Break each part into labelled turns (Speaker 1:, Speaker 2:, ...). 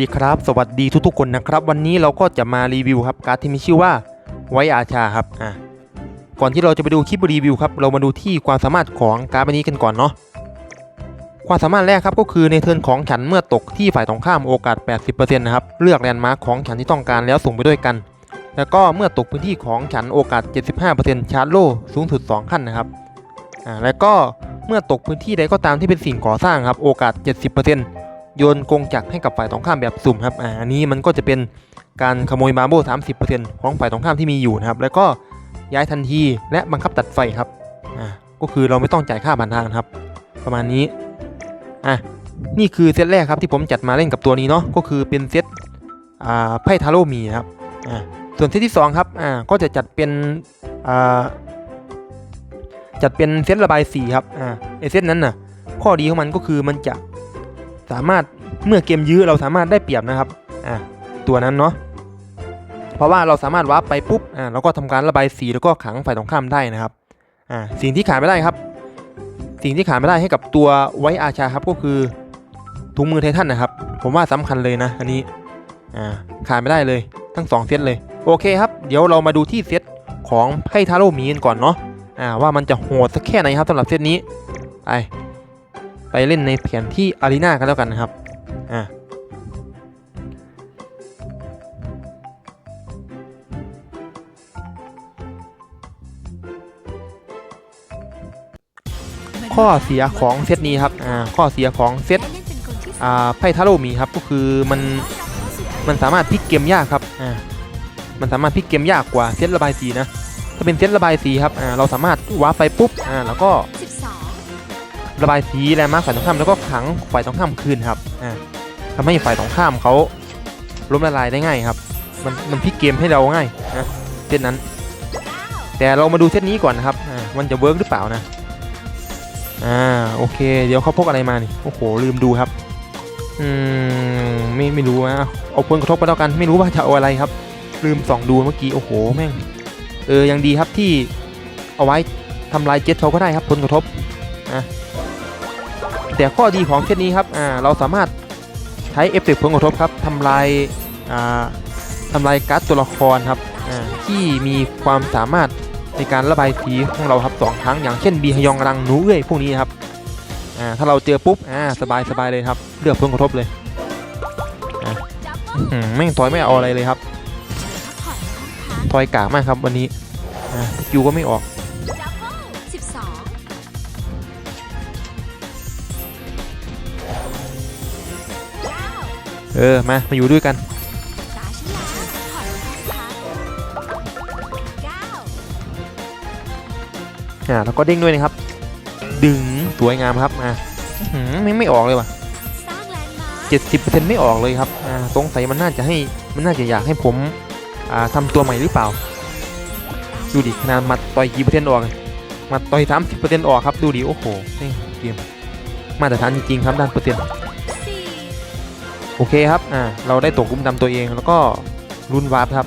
Speaker 1: ดีครับ สวัสดีทุกๆคนนะครับ วันนี้เราก็จะมารีวิวครับการ์ดที่มีชื่อว่าไวอาชาครับอะก่อนที่เราจะไปดูคลิปรีวิวครับเรามาดูที่ความสามารถของการ์ดใบนี้กันก่อนเนาะความสามารถแรกครับก็คือในเทิร์นของฉันเมื่อตกที่ฝ่ายตรงข้ามโอกาส 80%นะครับเลือกแลนด์มาร์คของฉันที่ต้องการแล้วส่งไปด้วยกัน แล้วก็เมื่อตกพื้นที่ของฉันโอกาส 75%ชาร์จโล่สูงสุด 2 ขั้นนะครับอ่าแล้วก็เมื่อตกพื้นที่ใดก็ตามที่เป็นสิ่งก่อสร้างครับโอกาส 70% โยนกงจักรให้กับฝ่ายตรงข้ามแบบสุ่มครับอ่าอันนี้มันก็จะเป็นการขโมยมาโบ30%ของฝ่ายตรงข้ามที่มีอยู่นะครับ แล้วก็ย้ายทันทีและบังคับตัดไฟครับอ่าก็คือเราไม่ต้องจ่ายค่าผ่านทางนครับ ประมาณนี้อะนี่คือเซตแรกครับที่ผมจัดมาเล่นกับตัวนี้เนาะก็คือเป็นเซตอ่าไพ่ทาโร่มีครับอ่าส่วนเซตที่สองครับอ่าก็จะจัดเป็นอ่าจัดเป็นเซตระบายสีครับอ่าไอเซตนั้นน่ะข้อดีของมันก็คือมันจะ สามารถเมื่อเกมยื้อเราสามารถได้เปรียบนะครับอ่าตัวนั้นเนาะเพราะว่าเราสามารถวาร์ปไปปุ๊บอ่าเราก็ทำการระบายสีแล้วก็ขังฝ่ายตรงข้ามได้นะครับอ่าสิ่งที่ขาดไม่ได้ครับ สิ่งที่ขาดไม่ได้ให้กับตัวไว้อาชาครับก็คือถุงมือไททันนะครับ ผมว่าสำคัญเลยนะอันนี้อ่าขาดไม่ได้เลยทั้งสองเซตเลยโอเคครับ เดี๋ยวเรามาดูที่เซตของไพ่ทาโร่มีกันก่อนเนาะอ่าว่ามันจะโหดสักแค่ไหนครับสำหรับเซตนี้ไปไป เล่นในแผนที่อารีนากันแล้วกันนะครับ อ่าข้อเสียของเซตนี้ครับ อ่า ข้อเสียของเซต อ่า ไพ่ทาโร่มีครับ ก็คือมัน มันสามารถพลิกเกมยากครับ อ่า มันสามารถพลิกเกมยากกว่าเซตระบายสีนะ ถ้าเป็นเซตระบายสีครับ อ่า เราสามารถวาร์ปไปปุ๊บ อ่า แล้วก็ ระบายสีแรงมากฝ่ายตรงข้ามแล้วก็ขังฝ่ายตรงข้ามคืนครับอ่าทำให้ฝ่ายตรงข้ามเขาล้มละลายได้ง่ายครับ มันมันพลิกเกมให้เราง่ายนะเซตนั้น แต่เรามาดูเซตนี้ก่อนนะครับอ่ามันจะเวิร์กหรือเปล่านะอ่าโอเค เดี๋ยวเขาพกอะไรมานี่โอ้โหลืมดูครับอืมไม่ไม่รู้นะเอาผลกระทบไปแล้วกันไม่รู้ว่าจะเอาอะไรครับ ลืมส่องดูเมื่อกี้โอ้โหแม่งเออยังดีครับที่เอาไว้ทำลายเจ็ตเขาก็ได้ครับผลกระทบ แต่ข้อดีของเซตนี้ครับเราสามารถใช้เอฟเฟกต์ผลกระทบครับทำลายาทำลายการ์ดตัวละครครับที่มีความสามารถในการระบายสีของเราครับสองครั้งอย่างเช่นบีฮยองรังหนูเอ้ยพวกนี้ครับถ้าเราเจอปุ๊บสบายสบายเลยครับเลือกผลกระทบเลยแม่งถอยไม่เอาอะไรเลยครับถอยกากมากครับวันนี้อ่าสกิลก็ไม่ออก เออ มา มาอยู่ด้วยกัน อ่า แล้วก็เด้งด้วยนะครับ ดึง สวยงามครับ อ่าไม่งไม่ออกเลยว่ะเจ็ดสิบเปอร์เซ็นต์ไม่ออกเลยครับ อ่า สงสัยมันน่าจะให้ มันน่าจะอยากให้ผม อ่าทำตัวใหม่หรือเปล่า ดูดิ ขนาดมัดต่อยกี่เปอร์เซ็นต์ออกมัดต่อยสามสิบเปอร์เซ็นต์ออกครับ ดูดิ โอ้โหนี่เกม มาตรฐานจริงๆครับด้านเปอร์เซ็นต์ โอเคครับ อ่า เราได้ตกลุ่มดำตัวเองแล้วก็รุนวาร์ปครับ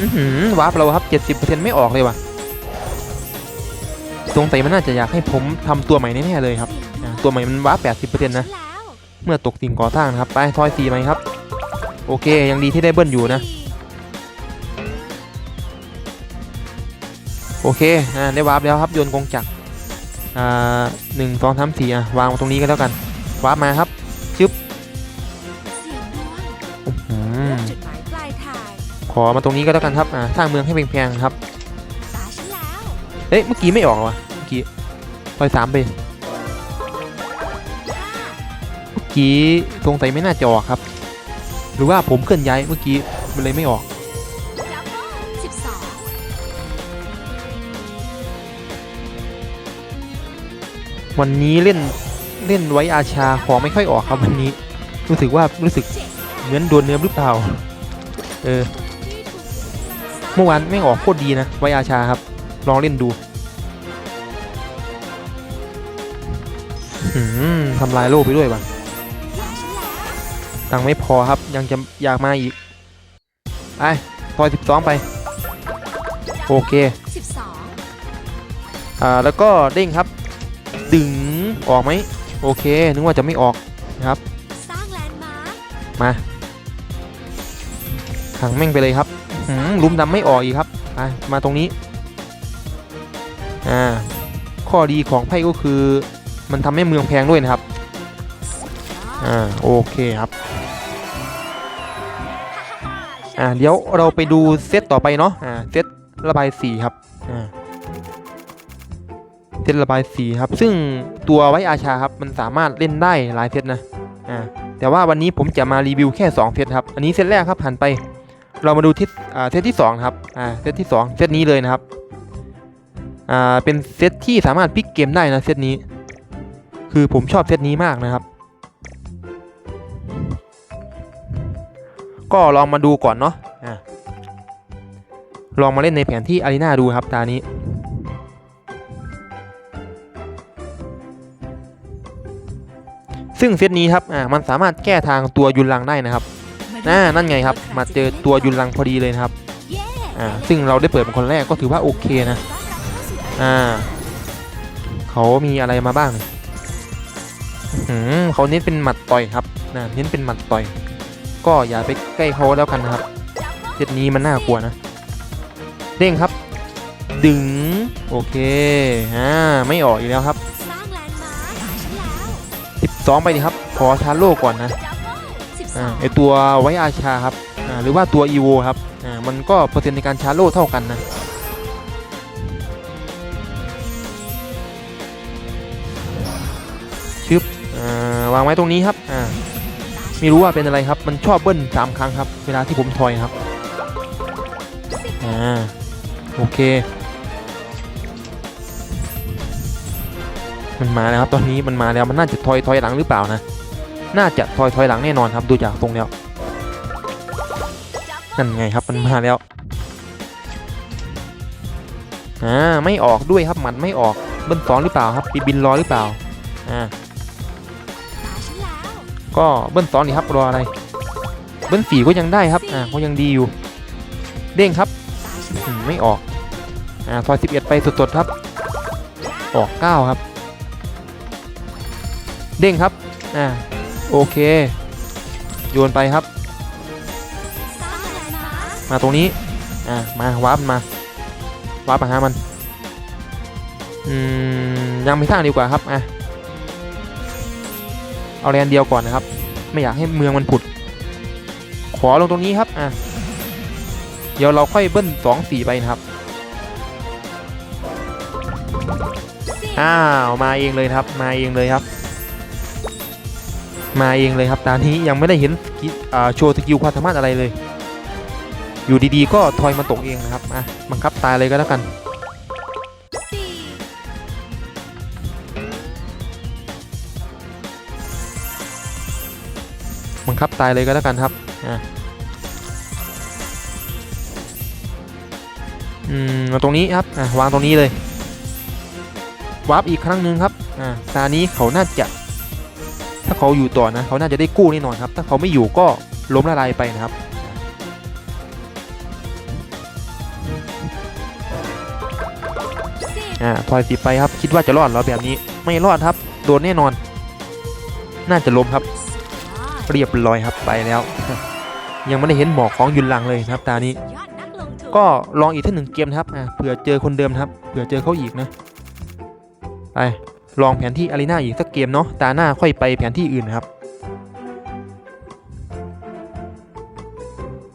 Speaker 1: อือหือวาร์ปเราครับ 70%ไม่ออกเลยว่ะสงสัยมันน่าจะอยากให้ผมทำตัวใหม่แน่เลยครับ ตัวใหม่มันวาร์ป80%นะ เมื่อตกสิ่งก่อสร้างครับ ไปทอยสีไหมครับ โอเค ยังดีที่ได้เบิ้ลอยู่นะ โอเค อ่า ได้วาร์ปแล้วครับ โยนกงจักร อ่าหนึ่งสองสามสี่อะ วางตรงนี้ก็แล้วกันวาร์ปมาครับอื้อหือ
Speaker 2: จุดหมายปลายทาง
Speaker 1: ขอมาตรงนี้ก็แล้วกันครับอ่าสร้างเมืองให้แพงๆครับ
Speaker 2: ตาฉันแล้ว
Speaker 1: เอ๊ะเมื่อกี้ไม่ออกเหรอวะเมื่อกี้ปล่อยสามไปเมื่อกี้สงสัยไม่น่าจะออกครับ หรือว่าผมเคลื่อนย้ายเมื่อกี้มันเลยไม่ออก วันนี้เล่นเล่นไว้อาชาของไม่ค่อยออกครับวันนี้ รู้สึกว่ารู้สึกเหมือนโดนเนื้อหรือเปล่า เออ เมื่อวานไม่ออกโคตรดีนะ ไว้อาชาครับ ลองเล่นดูหืมทำลายโลกไปด้วยว่ะตังค์ไม่พอครับ ยังจะอยากมาอีกไปทอยสิบสองไป โอเค
Speaker 2: สิบสอง
Speaker 1: อ่าแล้วก็เด้งครับ ดึงออกไหมโอเค นึกว่าจะไม่ออกนะครับ
Speaker 2: สร้างแลนด์มาร์ค
Speaker 1: มาขังแม่งไปเลยครับหืมลุมดำไม่ออกอีกครับไปมาตรงนี้อ่าข้อดีของไพ่ก็คือ มันทำให้เมืองแพงด้วยนะครับอ่าโอเคครับอ่าเดี๋ยวเราไปดูเซตต่อไปเนาะอ่าเซตระบายสีครับอ่า เซตระบายสีครับ ซึ่งตัวไว้อาชาครับมันสามารถเล่นได้หลายเซตนะอ่าแต่ว่าวันนี้ผมจะมารีวิวแค่ 2 เซตครับ อันนี้เซตแรกครับผ่านไป เรามาดูที่อ่าเซตที่2ครับอ่าเซตที่ 2 เซตนี้เลยนะครับอ่าเป็นเซตที่สามารถพลิกเกมได้นะเซตนี้ คือผมชอบเซตนี้มากนะครับ ก็ลองมาดูก่อนเนาะลองมาเล่นในแผนที่อารีนาดูครับตานี้ ซึ่งเซตนี้ครับอ่ามันสามารถแก้ทางตัวยุนลังได้นะครับน่านั่นไงครับ มาเจอตัวยุนลังพอดีเลยนะครับอ่าซึ่งเราได้เปิดเป็นคนแรกก็ถือว่าโอเคนะอ่าเขามีอะไรมาบ้างอืมเขาเน้นเป็นหมัดต่อยครับนะเน้นเป็นหมัดต่อย ก็อย่าไปใกล้เขาแล้วกันนะครับเซตนี้มันน่ากลัวนะเด้งครับ ดึง โอเคอ่าไม่ออกอีกแล้วครับ 12ไปดิครับ ขอชาร์โลก่อนนะ
Speaker 2: สิบส
Speaker 1: อ่า
Speaker 2: อง
Speaker 1: ไอตัวไว้อาชาครับอ่าหรือว่าตัวอีโวครับอ่ามันก็เปอร์เซ็นต์ในการชาร์โลเท่ากันนะชึบอ่าวางไว้ตรงนี้ครับอ่าไม่รู้ว่าเป็นอะไรครับ มันชอบเบิ้ลสามครั้งครับ เวลาที่ผมทอยครับ อ่า โอเค มันมาแล้วครับตอนนี้มันมาแล้วมันน่าจะทอยทอยหลังหรือเปล่านะ น่าจะทอยทอยหลังแน่นอนครับ ดูจากตรงแล้วนั่นไงครับมันมาแล้วอ่าไม่ออกด้วยครับมันไม่ออกเบิ้ลสองหรือเปล่าครับปีบินรอหรือเปล่าอ่าก็เบิ้ลสองนี่ครับรออะไร เบิ้ลสี่ก็ยังได้ครับอ่าก็ยังดีอยู่ เด้งครับไม่ออกอ่าซอยสิบเอ็ดไปสดๆครับ ออกเก้าครับ เด้งครับอ่าโอเค โยนไปครับ
Speaker 2: มา
Speaker 1: ตรงนี้อ่ามาวาร์ปมาวาร์ปมาหามันอืมยังไม่สร้างดีกว่าครับอะเอาแรนเดียวก่อนนะครับ ไม่อยากให้เมืองมันผุด ขอลงตรงนี้ครับอะเดี๋ยวเราค่อยเบิ้ลสองสี่ไปนะครับอ้าวมาเองเลยครับ มาเองเลยครับ มาเองเลยครับตอนนี้ยังไม่ได้เห็นโชว์สกิลความสามารถอะไรเลย อยู่ดีๆ ก็ทอยมาตกเองนะครับอะบังคับตายเลยก็แล้วกันบังคับตายเลยก็แล้วกันครับอะอืมเอตรงนี้ครับอะวางตรงนี้เลยวาร์ปอีกครั้งหนึ่งครับอ่าตานี้เขาน่าจะ ถ้าเขาอยู่ต่อนะเขาน่าจะได้กู้แน่นอนครับ ถ้าเขาไม่อยู่ก็ล้มละลายไปนะครับอ่าทอยสิบไปครับคิดว่าจะรอดเหรอแบบนี้ไม่รอดครับ โดนแน่นอน น่าจะล้มครับ เรียบร้อยครับไปแล้ว ยังไม่ได้เห็นหมอกของยุนลังเลยนะครับตานี้
Speaker 2: ก็ล
Speaker 1: องอีกทีหนึ่งเกมนะครับอ่าเผื่อเจอคนเดิมครับ เผื่อเจอเขาอีกนะไป ลองแผนที่อารีนาอีกสักเกมเนาะตาหน้าค่อยไปแผนที่อื่นครับ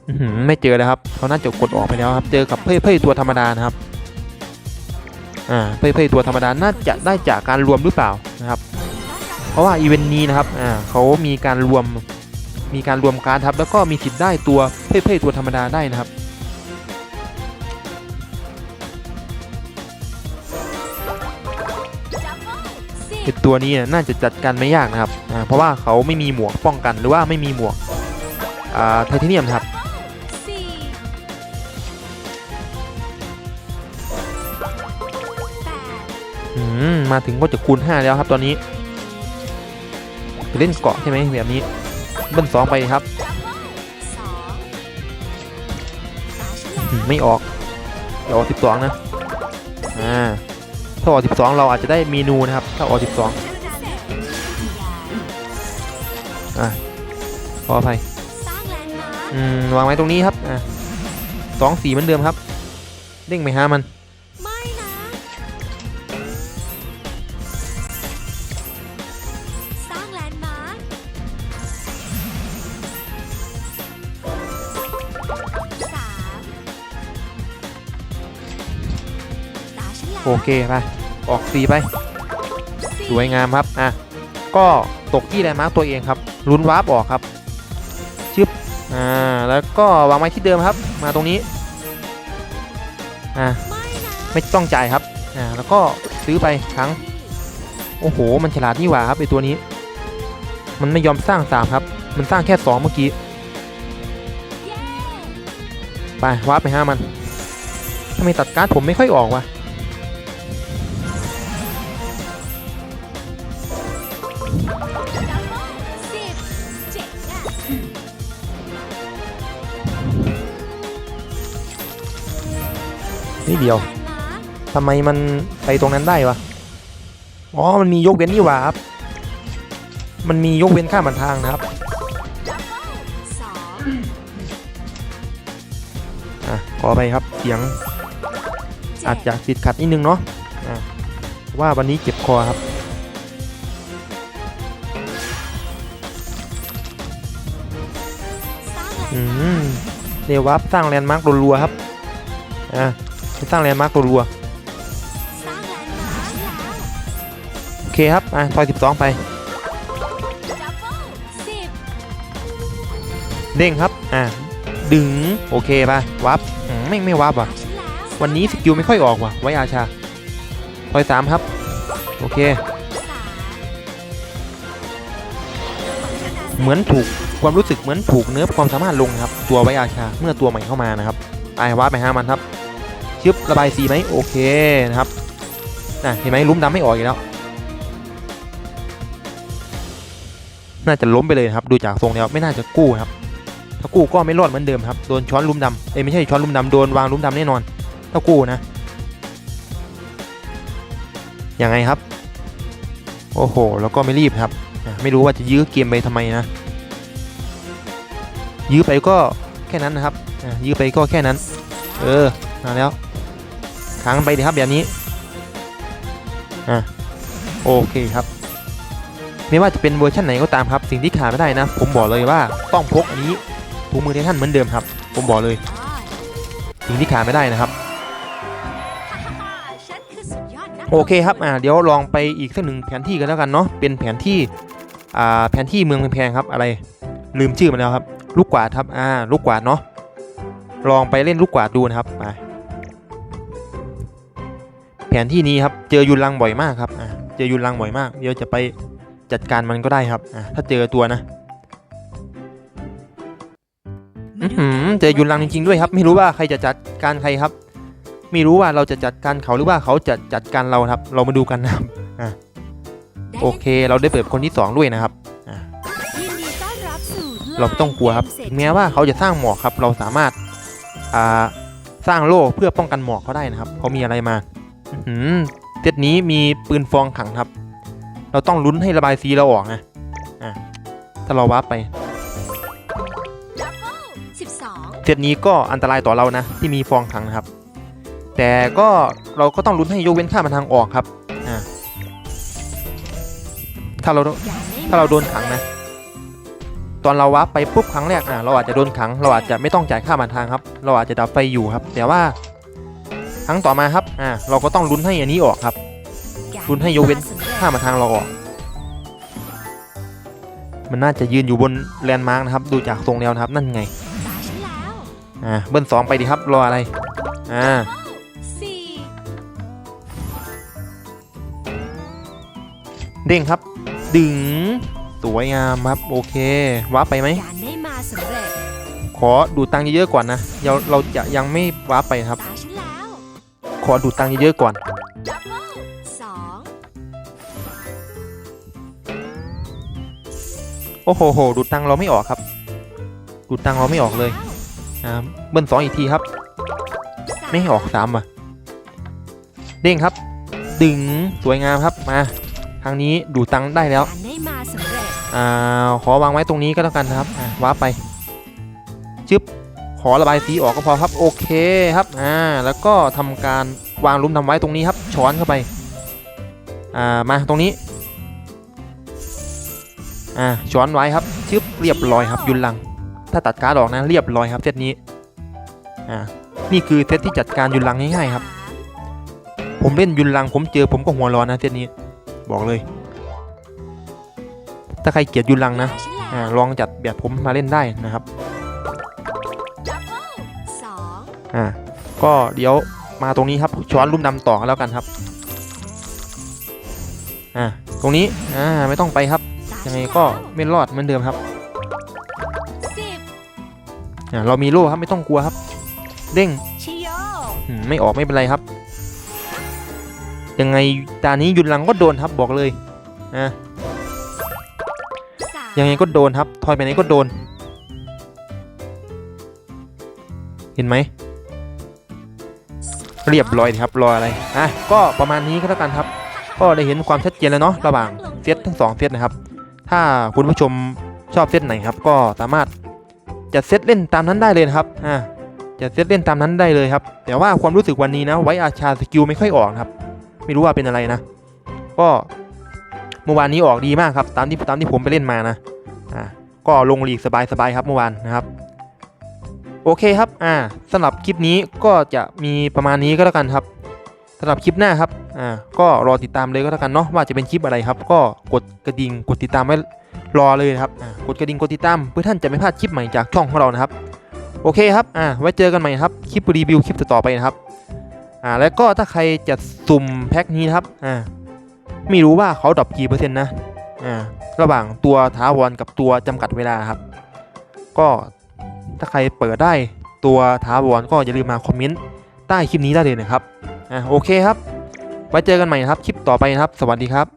Speaker 1: อืไม่เจอแล้วครับเขาน่าจะกดออกไปแล้วครับ เจอกับเพ่เพ่ตัวธรรมดานะครับอ่าเพ่เพ่ตัวธรรมดาน่าจะได้จากการรวมหรือเปล่านะครับ เพราะว่าอีเวนต์นี้นะครับอ่าเขามีการรวมมีการรวมการดครับแล้วก็มีสิทธิ์ได้ตัวเพ่เพ่ตัวธรรมดาได้นะครับ
Speaker 2: สิบ
Speaker 1: ไอตัวนี้น่าจะจัดการไม่ยากนะครับ เพราะว่าเขาไม่มีหมวกป้องกันหรือว่าไม่มีหมวกไทเทเนียมครับมมาถึงก็จะคูณ 5 แล้วครับตอนนี้เล่นเกาะใช่ไหมแบบนี้เบิ้ลสองไปครับ ไม่ออกเดี๋ยวสิบสองนะ อ่า ถ้าออก 12 เราอาจจะได้เมนูนะครับ ถ้าออก 12 อะขออภัย อืม วางไว้ตรงนี้ครับ อะสองสีเหมือนเดิมครับ เด้งไปหามัน โอเคไปออกสีไป
Speaker 2: ส
Speaker 1: วยงามครับอะก็ตกที่แลนด์มาร์กตัวเองครับลุ้นวาร์ปออกครับชึบอ่าแล้วก็วางไว้ที่เดิมครับ มาตรงนี้อ่า
Speaker 2: ไม่นะ
Speaker 1: ไม่ต้องจ่ายครับอ่าแล้วก็ซื้อไปครั้งโอ้โห มันฉลาดนี่หว่าครับไอตัวนี้ มันไม่ยอมสร้างสามครับ มันสร้างแค่สองเมื่อกี้ไปวาร์ปไปห้ามันทำไมตัดการ์ดผมไม่ค่อยออกวะ นี่เดียวทำไมมันไปตรงนั้นได้วะ อ๋อ มันมียกเว้นนี่ว่าครับ มันมียกเว้นข้ามบันทางนะครับ
Speaker 2: อะ
Speaker 1: ขอไปครับ เสียงอาจจะติดขัดนิดนึงเนาะะว่าวันนี้เจ็บคอครับ
Speaker 2: สร้างแลน
Speaker 1: อื
Speaker 2: ด์มาร์ค
Speaker 1: มเดวับสร้างแลนด์มาร์กรัวๆครับ อะ สร้างแลนด์มาร์กรัว
Speaker 2: ร้างแลนด์มาร์คแล้ว
Speaker 1: ๆโอเคครับอะทอย12ไป
Speaker 2: ดับเบิ้ลสิบ
Speaker 1: เด้งครับ อะ ดึง โอเคไปวับไม่ไม่วับว่ะ
Speaker 2: วั
Speaker 1: นนี้สกิลไม่ค่อยออกว่ะ ไว้อาชาทอยสามครับ โอเค เหมือนถูกความรู้สึกเหมือนถูกเนิร์ฟความสามารถลงนะครับ ตัวไว้อาชา เมื่อตัวใหม่เข้ามานะครับไปวับไปห้ามันครับ ชึบระบายสีไหมโอเคนะครับนะเห็นไหมลุ้มดำไม่ออกอีกแล้วน่าจะล้มไปเลยครับดูจากทรงแล้วไม่น่าจะกู้ครับถ้ากู้ก็ไม่รอดเหมือนเดิมครับโดนช้อนลุ้มดำเอ้ไม่ใช่ช้อนลุ้มดำโดนวางลุ้มดำแน่นอนถ้ากู้นะยังไงครับ โอ้โห แล้วก็ไม่รีบครับอะไม่รู้ว่าจะยื้อเกมไปทำไมนะ ยื้อไปก็แค่นั้นนะครับอะยื้อไปก็แค่นั้น เออมาแล้ว ค้างไปดีครับแบบนี้อะโอเคครับ ไม่ว่าจะเป็นเวอร์ชันไหนก็ตามครับ สิ่งที่ขาดไม่ได้นะ ผมบอกเลยว่าต้องพกอันนี้ถุงมือไททันเหมือนเดิมครับ ผมบอกเลย สิ่งที่ขาดไม่ได้นะครับ โอเคครับอ่าเดี๋ยวลองไปอีกสักหนึ่งแผนที่กันแล้วกันเนาะเป็นแผนที่อ่าแผนที่เมืองแพงครับอะไร ลืมชื่อมันแล้วครับ ลูกกวาดครับอ่าลูกกวาดเนาะลองไปเล่นลูกกวาดดูนะครับไป นที่นี้ครับ เจอยุนลังบ่อยมากครับเจอยุนลังบ่อยมาก เดี๋ยวจะไปจัดการมันก็ได้ครับถ้าเจอตัวนะเจอยุนลังจริงๆด้วยครับ ไม่รู้ว่าใครจะจัดการใครครับ ไม่รู้ว่าเราจะจัดการเขาหรือว่าเขาจะจัดการเราครับ เรามาดูกันนะครับโอเค เราได้เปิดคนที่สองด้วยนะครับเราไม่ต้องกลัวครับถึงแม้ว่าเขาจะสร้างหมอกครับ เราสามารถสร้างโล่เพื่อป้องกันหมอกเขาได้นะครับเขามีอะไรมา หือเซตนี้มีปืนฟองขังครับ เราต้องลุ้นให้ระบายสีเราออกนะอะถ้าเราวาร์ปไป
Speaker 2: ดับเบิ้ลสิบสอง
Speaker 1: เซตนี้ก็อันตรายต่อเรานะ ที่มีฟองขังนะครับ แต่ก็เราก็ต้องลุ้นให้ยกเว้นค่ามันทางออกครับอ่าถ้าเรา
Speaker 2: อย่ได้
Speaker 1: ถ้าเราโดนขังนะ ตอนเราวับไปปุ๊บครั้งแรกอะเราอาจจะโดนขัง เราอาจจะไม่ต้องจ่ายค่าผ่านทางครับ เราอาจจะดับไฟอยู่ครับ แต่ว่า ครั้งต่อมาครับอ่าเราก็ต้องลุ้นให้อันนี้ออกครับลุ้นให้ยกเว้นค่าผ่าทางเราออก มันน่าจะยืนอยู่บนแลนด์มาร์กนะครับ ดูจากทรงแล้วนะครับนั่นไงอ่าเบิ้ลสองไปดีครับรออะไรอ่า
Speaker 2: สี่
Speaker 1: เด้งครับ ดึงสวยงามครับ โอเควับไปไหม
Speaker 2: การได้ม
Speaker 1: ขอดูตังค์เยอะๆก่อนนะเราเราจะยังไม่วับไปครับ ขอดูตังค์เยอะๆก่อน
Speaker 2: สอง
Speaker 1: โอ้โหโหดูดตังค์เราไม่ออกครับ ดูดตังค์เราไม่ออกเลยอ่าเบิ้ลสองอีกทีครับ ไม่ออกสามอะเด้งครับ ดึงสวยงามครับมาทางนี้ดูดตังค์ได้แล้วอ่าขอวางไว้ตรงนี้ก็แล้วกันครับอ่าวาร์ปไปชึบ อระบายสีออกก็พอครับโอเคครับอ่าแล้วก็ทำการวางลุมทำไว้ตรงนี้ครับช้อนเข้าไปอ่ามาตรงนี้อ่าช้อนไว้ครับชึบเรียบร้อยครับยุนลัง ถ้าตัดการ์ดออกนะเรียบร้อยครับเซตนี้อ่านี่คือเซตที่จัดการยุนลังง่ายๆครับ ผมเล่นยุนลังผมเจอผมก็หัวร้อนนะเซตนี้บอกเลย ถ้าใครเกลียดยุนลังนะอ่าลองจัดแบบผมมาเล่นได้นะครับ
Speaker 2: อ่า
Speaker 1: ก็เดี๋ยวมาตรงนี้ครับช้อนลุ่มดำต่อแล้วกันครับอ่าตรงนี้อ่าไม่ต้องไปครับยังไงก็ไม่รอดเหมือนเดิมครับอ่าเรามีโล่ครับไม่ต้องกลัวครับ เด้งไม่ออกไม่เป็นไรครับ ยังไงตานี้ยุนลังก็โดนครับบอกเลยอ่า
Speaker 2: สาม
Speaker 1: ยังไงก็โดนครับทอยไปไหนก็โดน เห็นไหม เรียบร้อยครับรออะไรอะก็ประมาณนี้ก็แล้วกันครับ ก็ได้เห็นความชัดเจนแล้วเนาะระหว่างเซตทั้งสองเซตนะครับ ถ้าคุณผู้ชมชอบเซตไหนครับ ก็สามารถจะเซตเล่นตามนั้นได้เลยนะครับอ่าจะเซตเล่นตามนั้นได้เลยครับ แต่ว่าความรู้สึกวันนี้นะไว้อาชาสกิลไม่ค่อยออกครับ ไม่รู้ว่าเป็นอะไรนะ ก็เมื่อวานนี้ออกดีมากครับ ตามที่ตามที่ผมไปเล่นมานะอ่าก็ลงลีกสบายๆครับเมื่อวานนะครับ โอเคครับ อ่าสำหรับคลิปนี้ก็จะมีประมาณนี้ก็แล้วกันครับสำหรับคลิปหน้าครับ อ่า ก็รอติดตามเลยก็แล้วกันเนาะว่าจะเป็นคลิปอะไรครับ ก็กดกระดิ่งกดติดตามไว้รอเลยครับ อ่า กดกระดิ่งกดติดตามเพื่อท่านจะไม่พลาดคลิปใหม่จากช่องของเรานะครับ โอเคครับ อ่า ไว้เจอกันใหม่ครับ คลิปรีวิวคลิปต่อๆไปนะครับ อ่า แล้วก็ถ้าใครจะสุ่มแพ็คนี้ครับ อ่า ไม่รู้ว่าเขาดรอปกี่เปอร์เซ็นต์นะ อ่า ระหว่างตัวท้าวรกับตัวจำกัดเวลาครับ ก็ ถ้าใครเปิดได้ตัวท้าวรก็อย่าลืมมาคอมเมนต์ใต้คลิปนี้ได้เลยนะครับอะโอเคครับ ไว้เจอกันใหม่ครับคลิปต่อไปนะครับ สวัสดีครับ